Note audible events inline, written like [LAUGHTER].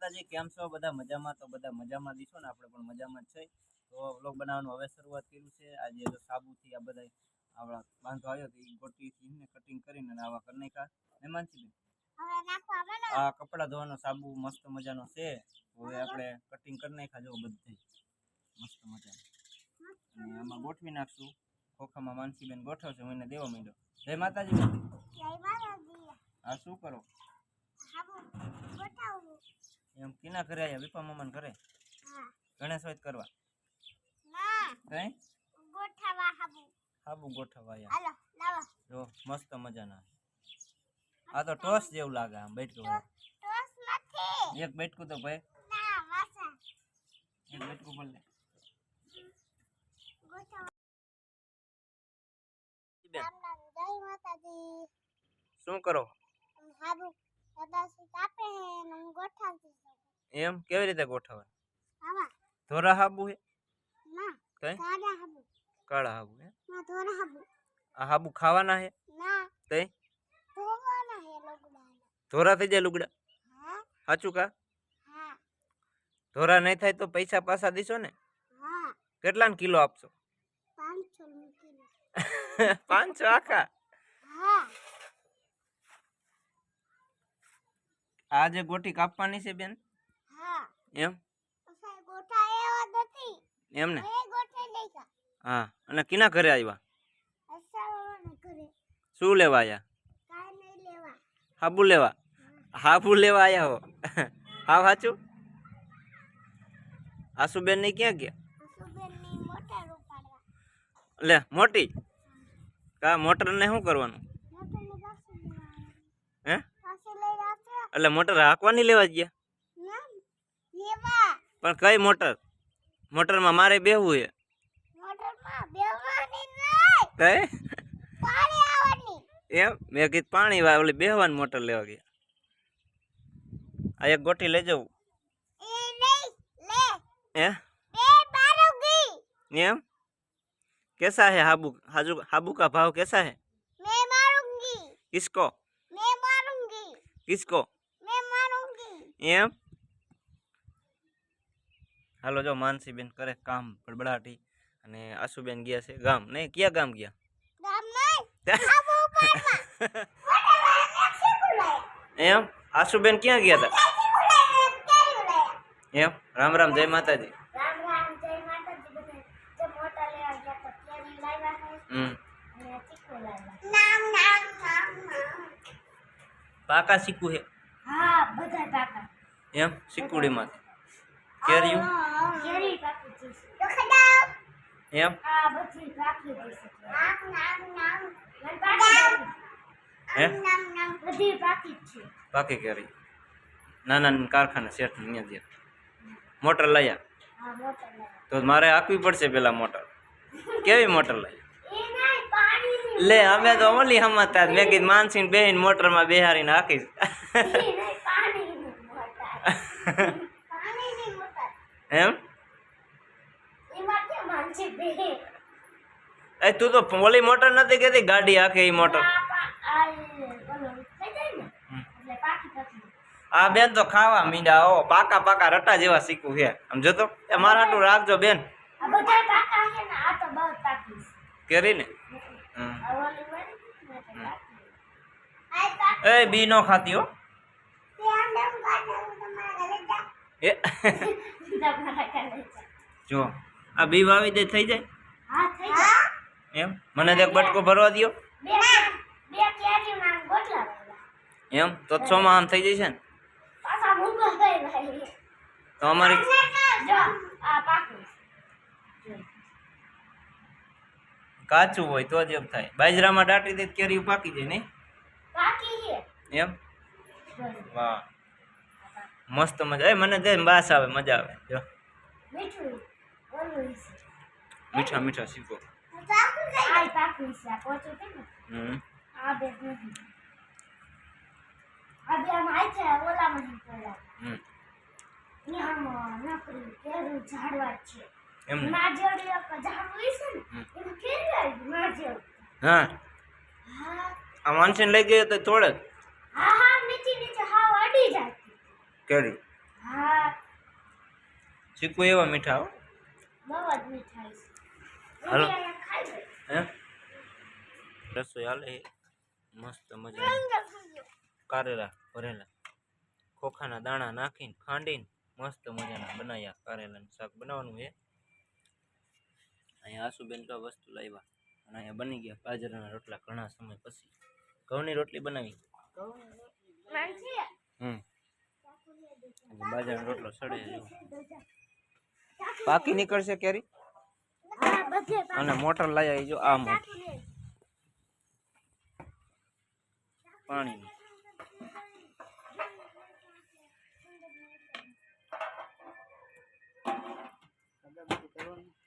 માતાજી કેમ છો? બધા મજામાં? તો બધા મજામાં દીશો ને આપણે પણ મજામાં જ છે. તો વ્લોગ બનાવવાનું હવે શરૂઆત કર્યું છે. આજે જો સાબુથી આ બધા આપણા બાંધો આવ્યો તો એ ગોટીથી ને કટિંગ કરીને આવા કરી નાખ્યા. નાખવા આ કપડાં ધોવાનો સાબુ મસ્ત મજાનો છે. હવે આપણે કટિંગ કરી નાખ્યા જો બધે. મસ્ત મજાનો. અને આમાં ગોઠવી નાખશું. ખોખામાં માનસીબેન ગોઠવશે હું એને દેવા માંડ્યો. જય માતાજી હા શું કરો? એમ કિના ઘરે આવ્યા વિપા મામાને ઘરે? હા. ગણેશ હોય કરવા? ના. કઈ ગોઠવવા હાબુ. સાબુ ગોઠવવા આવ્યા હાલો લાવો. જો મસ્ત મજાના. આ તો ટોસ જેવું લાગે આમ બેઠકું ટોસ નથી. એક બેઠકું તો ભાઈ. ના વાસા એક બેઠકું બોલ લે ગોઠવવા બેન, રામ રામ જય માતાજી. શું કરો? હાબુ કદાચી કાપે હે ને હું ગોઠવતી છું. એમ? કેવી રીતે ગોઠવે આવા. ધોરા હાબુ હે? ના કઈ? સાદા હાબુ. કાળા હાબુ હે ના ધોરા હાબુ. આ હાબુ ખાવાના હે? ના. તઈ? ધોવાના હે લોગડા. ધોરા થઈ જાય લુગડા? હા. સાચું કા? હા. ધોરા નહીં થાય તો પૈસા પાછા દીશો ને? હા. કેટલા કિલો આપશો? પાંચસો મૂકીને [LAUGHS] પાંચસો આખા? હા. આ જે ગોટી કાપવાની છે બેન. હા. એમ? પછી ગોઠા એવા નથી. એમ ને? એ ગોઠે લેખા હા અને કિના ઘરે આવ્યા અસાવાને ઘરે. શું લેવા આવ્યા કાંઈ નહીં લેવા. હાબુ લેવા? હાબુ લેવા આવ્યા હો. હા સાચું આસુબેન ને ક્યાં ગયા? સુબેનની મોટર ઉપાડવા. લે મોટી? કા મોટર ને શું કરવાનું? એટલે મોટર હાંકવાની લેવા ગયા ના લેવા પણ કઈ મોટર મોટરમાં મારે બેહવું છે મોટરમાં બેહવાની નહીં કઈ પાણી આવવાની એમ મેં કીધું પાણી વા ઓલી બેહવાની મોટર લેવા ગયા આ એક ગોટી લઈ જવું એ નહીં લે હે બે બારુગી એમ कैसा है हाबू हाजू हाबू का भाव कैसा है मैं मारूंगी किसको मैं मारूंगी किसको मैं मारूंगी એમ? હાલો જો માનસીબેન કરે કામ બડબડાટી અને આશુબેન ગયા છે ગામ. નહીં ક્યાં ગામ ગયા? [LAUGHS] [LAUGHS] એમ? આશુબેન ક્યાં ગયા હતા એમ રામ રામ જય માતાજી. પાકા શીખવું હે. હા બધા પાકા. એમ? શીકુડીમાંથી કેરીયું કેરી પાકી છે તો ખડાવ એમ? આ બધી પાકી છે નામ નામ નામ. મન પાકી હે? નામ નામ બધી પાકી છે. પાકી કેરી. નાના નાના કારખાના શેઠ અહીંયા દે મોટર લાયા હા મોટર તો મારે આપવી પડશે પેલા મોટર. કેવી મોટર પાણીની લે અમે તો ઓલી હમતા મેં કીધું માનસીન બેહીન મોટરમાં બેહારીને હાકીશ. એમ? એ તું તો ઓલી મોટર નથી કહેતી? ગાડી હાકે એ મોટર. આ બેન તો ખાવા મીંડા ઓ પાકા પાકા રટા જેવા શીખવું છે. આમ જોતો એ મારા રાખજો બેન. આ બધા પાકા છે ને આ તો બહુ પાકી છે. કેરી ને હમ. આ ઓલી હોય ને એ બી નો ખાતી હો જા. એ આ બી વાવી દે થઈ જાય એમ મને એક બટકો ભરવા વાવ્યા. એમ તો છ માં આમ થઈ જશે ને. તો અમારી જો આ પાકું છે. કાચું હોય તો જ એમ થાય. બાજરામાં દાટી દે કેરી પાકી જાય નહીં? એમ? વાહ. મસ્ત મજા. એ મને દે બાસ આવે મજા આવે. જો. મીઠું. ઓલું મીઠા શીખો. ઓલામાં નહીં એમ હા. આ માનસીને લઈ ગયો તો થોડે. હા હા નીચે નીચે હાવ અડી જાય કેરી. હા. ચીકુ એવા મીઠા હો. બહુ જ મીઠાઈ છે હાલો. હું? રસોઈ હાલે. મસ્ત મજા કારેલા ભરેલા. ખોખાના દાણા નાખીને ખાંડીને મસ્ત મજાના બનાવ્યા કારેલાનું શાક. બનાવવાનું છે અહીંયા આસુબેન તો વસ્તુ લાવ્યા. અને અહીંયા બની ગયા બાજરાના રોટલા ઘણા સમય પછી. ઘઉંની રોટલી બનાવી. હમ. બાજરાનો રોટલો સડે પાકી નીકળશે કેરી અને મોટર લાયા જો આ મોટર. પાણી Thank.